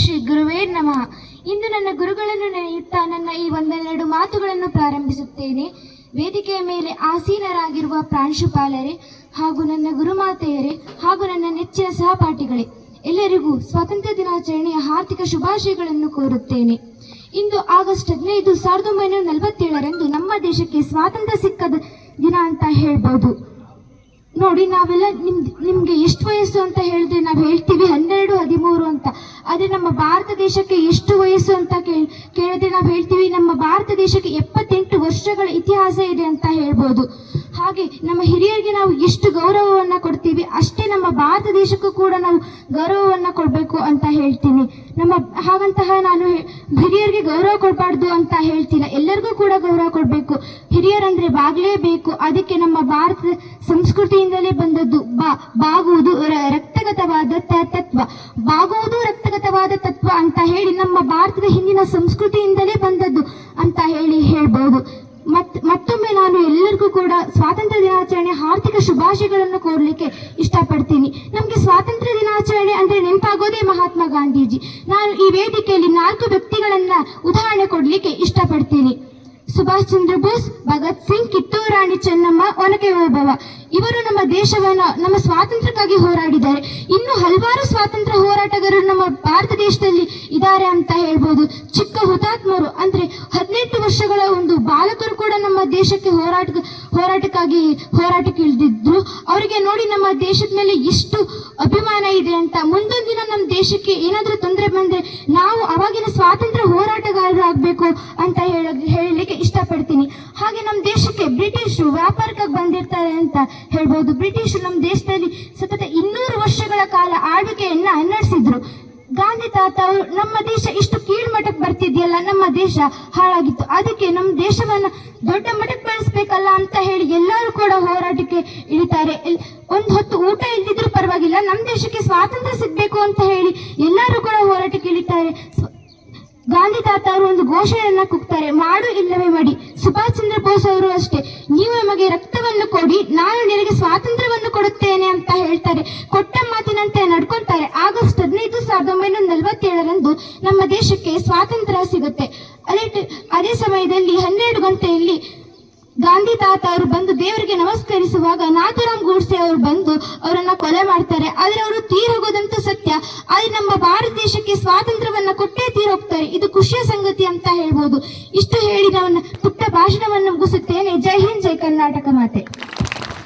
ಶ್ರೀ ಗುರುವೇ ನಮಃ. ಇಂದು ನನ್ನ ಗುರುಗಳನ್ನು ನೆನೆಯುತ್ತಾ ನನ್ನ ಈ ಒಂದೆರಡು ಮಾತುಗಳನ್ನು ಪ್ರಾರಂಭಿಸುತ್ತೇನೆ. ವೇದಿಕೆಯ ಮೇಲೆ ಆಸೀನರಾಗಿರುವ ಪ್ರಾಂಶುಪಾಲರೇ ಹಾಗೂ ನನ್ನ ಗುರುಮಾತೆಯರೇ ಹಾಗೂ ನನ್ನ ನೆಚ್ಚಿನ ಸಹಪಾಠಿಗಳೇ, ಎಲ್ಲರಿಗೂ ಸ್ವಾತಂತ್ರ್ಯ ದಿನಾಚರಣೆಯ ಹಾರ್ದಿಕ ಶುಭಾಶಯಗಳನ್ನು ಕೋರುತ್ತೇನೆ. ಇಂದು ಆಗಸ್ಟ್ ಹದಿನೈದು ಸಾವಿರದ ಒಂಬೈನೂರ ನಲವತ್ತೇಳರಂದು ನಮ್ಮ ದೇಶಕ್ಕೆ ಸ್ವಾತಂತ್ರ್ಯ ಸಿಕ್ಕದ ದಿನ ಅಂತ ಹೇಳ್ಬೋದು. ನೋಡಿ, ನಾವೆಲ್ಲ ನಿಮ್, ನಿಮ್ಗೆ ಎಷ್ಟು ವಯಸ್ಸು ಅಂತ ಹೇಳಿದ್ರೆ ನಾವು ಹೇಳ್ತೀವಿ ಹನ್ನೆರಡು ಹದಿಮೂರು ಅಂತ ಆದ್ರೆ ನಮ್ಮ ಭಾರತ ದೇಶಕ್ಕೆ ಎಷ್ಟು ವಯಸ್ಸು ಅಂತ ಕೇಳ್, ಕೇಳಿದ್ರೆ ನಾವು ಹೇಳ್ತೀವಿ, ನಮ್ಮ ಭಾರತ ದೇಶಕ್ಕೆ ಎಪ್ಪತ್ತೆಂಟು ವರ್ಷಗಳ ಇತಿಹಾಸ ಇದೆ ಅಂತ ಹೇಳ್ಬೋದು. ಹಾಗೆ ನಮ್ಮ ಹಿರಿಯರಿಗೆ ನಾವು ಎಷ್ಟು ಗೌರವವನ್ನು ಕೊಡ್ತೀವಿ, ಅಷ್ಟೇ ನಮ್ಮ ಭಾರತ ದೇಶಕ್ಕೂ ಕೂಡ ನಾವು ಗೌರವವನ್ನು ಕೊಡಬೇಕು ಅಂತ ಹೇಳ್ತೀನಿ. ನಮ್ಮ ಹಾಗಂತಹ ನಾನು ಹಿರಿಯರಿಗೆ ಗೌರವ ಕೊಡಬಾರ್ದು ಅಂತ ಹೇಳ್ತಿಲ್ಲ, ಎಲ್ಲರಿಗೂ ಕೂಡ ಗೌರವ ಕೊಡಬೇಕು. ಹಿರಿಯರಂದ್ರೆ ಬಾಗಲೇಬೇಕು, ಅದಕ್ಕೆ ನಮ್ಮ ಭಾರತ ಸಂಸ್ಕೃತಿಯಿಂದಲೇ ಬಂದದ್ದು ಬಾ, ಬಾಗುವುದು ರ- ರಕ್ತಗತವಾದ ತತ್ವ. ಬಾಗುವುದು ರಕ್ತಗತವಾದ ತತ್ವ ಅಂತ ಹೇಳಿ ನಮ್ಮ ಭಾರತದ ಹಿಂದಿನ ಸಂಸ್ಕೃತಿಯಿಂದಲೇ ಬಂದದ್ದು ಅಂತ ಹೇಳಿ ಹೇಳ್ಬೋದು. ಮತ್, ಮತ್ತೊಮ್ಮೆ ನಾನು ಎಲ್ಲರಿಗೂ ಕೂಡ ಸ್ವಾತಂತ್ರ್ಯ ದಿನಾಚರಣೆ ಆರ್ಥಿಕ ಶುಭಾಶಯಗಳನ್ನು ಕೋರ್ಲಿಕ್ಕೆ ಇಷ್ಟಪಡ್ತೀನಿ. ನಮಗೆ ಸ್ವಾತಂತ್ರ್ಯ ದಿನಾಚರಣೆ ಅಂದ್ರೆ ನೆನಪಾಗೋದೇ ಮಹಾತ್ಮ ಗಾಂಧೀಜಿ. ನಾನು ಈ ವೇದಿಕೆಯಲ್ಲಿ ನಾಲ್ಕು ವ್ಯಕ್ತಿಗಳನ್ನ ಸುಭಾಷ್ ಚಂದ್ರ ಬೋಸ್, ಭಗತ್ ಸಿಂಗ್, ಕಿತ್ತೂರು ರಾಣಿ ಚೆನ್ನಮ್ಮ, ಒನಕೆ ಓಬವ್ವ ಇವರು ನಮ್ಮ ದೇಶವನ್ನ, ನಮ್ಮ ಸ್ವಾತಂತ್ರ್ಯಕ್ಕಾಗಿ ಹೋರಾಡಿದ್ದಾರೆ. ಇನ್ನು ಹಲವಾರು ಸ್ವಾತಂತ್ರ್ಯ ಹೋರಾಟಗಾರರು ನಮ್ಮ ಭಾರತ ದೇಶದಲ್ಲಿ ಇದ್ದಾರೆ ಅಂತ ಹೇಳ್ಬೋದು. ಚಿಕ್ಕ ಹುತಾತ್ಮರು ಅಂದ್ರೆ ವರ್ಷಗಳ ಒಂದು ಬಾಲಕರು ಕೂಡ ನಮ್ಮ ದೇಶಕ್ಕೆ ಹೋರಾಟ ಹೋರಾಟಕ್ಕಾಗಿ ಹೋರಾಟಕ್ಕೆ ಇಳಿದಿದ್ರು ಅವರಿಗೆ ನೋಡಿ ನಮ್ಮ ದೇಶದ ಮೇಲೆ ಎಷ್ಟು ಅಭಿಮಾನ ಇದೆ ಅಂತ. ಮುಂದೊಂದು ದಿನ ನಮ್ಮ ದೇಶಕ್ಕೆ ಏನಾದರೂ ತೊಂದರೆ ಬಂದ್ರೆ ನಾವು ಅವಾಗಿನ ಸ್ವಾತಂತ್ರ್ಯ ಹೋರಾಟಗಾರರಾಗಬೇಕು ಅಂತ ಹೇಳ, ಹೇಳಲಿಕ್ಕೆ ಇಷ್ಟಪಡ್ತೀನಿ. ಹಾಗೆ ನಮ್ಮ ದೇಶಕ್ಕೆ ಬ್ರಿಟಿಷರು ವ್ಯಾಪಾರಕ್ಕಾಗಿ ಬಂದಿರ್ತಾರೆ ಅಂತ ಹೇಳ್ಬೋದು. ಬ್ರಿಟಿಷರು ನಮ್ಮ ದೇಶದಲ್ಲಿ ಸತತ ಇನ್ನೂರು ವರ್ಷಗಳ ಕಾಲ ಆಳ್ವಿಕೆಯನ್ನ ನಡೆಸಿದ್ರು ಗಾಂಧಿ ತಾತ ಅವರು ನಮ್ಮ ದೇಶ ಇಷ್ಟು ಕೀಳ್ಮಟ್ಟಕ್ಕೆ ಬರ್ತಿದ್ಯಲ್ಲ, ನಮ್ಮ ದೇಶ ಹಾಳಾಗಿತ್ತು. ಅದಕ್ಕೆ ನಮ್ಮ ದೇಶವನ್ನ ದೊಡ್ಡ ಮಟ್ಟಕ್ಕೆ ಬೆಳೆಸ್ಬೇಕಲ್ಲ ಅಂತ ಹೇಳಿ ಎಲ್ಲರೂ ಕೂಡ ಹೋರಾಟಕ್ಕೆ ಇಳಿತಾರೆ. ಒಂದ್ ಹೊತ್ತು ಊಟ ಇಲ್ದಿದ್ರು ಪರವಾಗಿಲ್ಲ ನಮ್ಮ ದೇಶಕ್ಕೆ ಸ್ವಾತಂತ್ರ್ಯ ಸಿಗ್ಬೇಕು ಅಂತ ಹೇಳಿ ಎಲ್ಲರೂ ಕೂಡ ಹೋರಾಟಕ್ಕೆ ಇಳಿತಾರೆ. ಗಾಂಧಿ ತಾತ ಅವರು ಒಂದು ಘೋಷಣೆಯನ್ನ ಕೂಗ್ತಾರೆ, ಮಾಡು ಇಲ್ಲವೇ ಮಾಡಿ. ಸುಭಾಷ್ ಚಂದ್ರ ಬೋಸ್ ಅವರು ಅಷ್ಟೇ, ನೀವು ನಮಗೆ ರಕ್ತವನ್ನು ಕೊಡಿ, ನಾನು ನಿನಗೆ ಸ್ವಾತಂತ್ರ್ಯವನ್ನು ಕೊಡುತ್ತೇನೆ ಅಂತ ಹೇಳ್ತಾರೆ. ಕೊಟ್ಟ ಮಾತಿನಂತೆ ಸಾವಿರದ ಒಂಬೈನೂರ ನಲವತ್ತೇಳರಂದು ನಮ್ಮ ದೇಶಕ್ಕೆ ಸ್ವಾತಂತ್ರ್ಯ ಸಿಗುತ್ತೆ. ಅದೇ ಅದೇ ಸಮಯದಲ್ಲಿ ಹನ್ನೆರಡು ಗಂಟೆಯಲ್ಲಿ ಗಾಂಧಿ ತಾತ ಅವರು ಬಂದು ದೇವರಿಗೆ ನಮಸ್ಕರಿಸುವಾಗ ನಾಥುರಾಮ್ ಗೂಡ್ಸೆ ಅವರು ಬಂದು ಅವರನ್ನ ಕೊಲೆ ಮಾಡ್ತಾರೆ. ಆದ್ರೆ ಅವರು ತೀರೋಗೋದಂತ ಸತ್ಯ. ಆದ್ರೆ ನಮ್ಮ ಭಾರತ ದೇಶಕ್ಕೆ ಸ್ವಾತಂತ್ರ್ಯವನ್ನ ಕೊಟ್ಟೇ ತೀರೋಗ್ತಾರೆ. ಇದು ಖುಷಿಯ ಸಂಗತಿ ಅಂತ ಹೇಳ್ಬೋದು. ಇಷ್ಟು ಹೇಳಿ ನಾನು ಪುಟ್ಟ ಭಾಷಣವನ್ನು ಮುಗಿಸುತ್ತೇನೆ. ಜೈ ಹಿಂದ್, ಜೈ ಕರ್ನಾಟಕ ಮಾತೆ.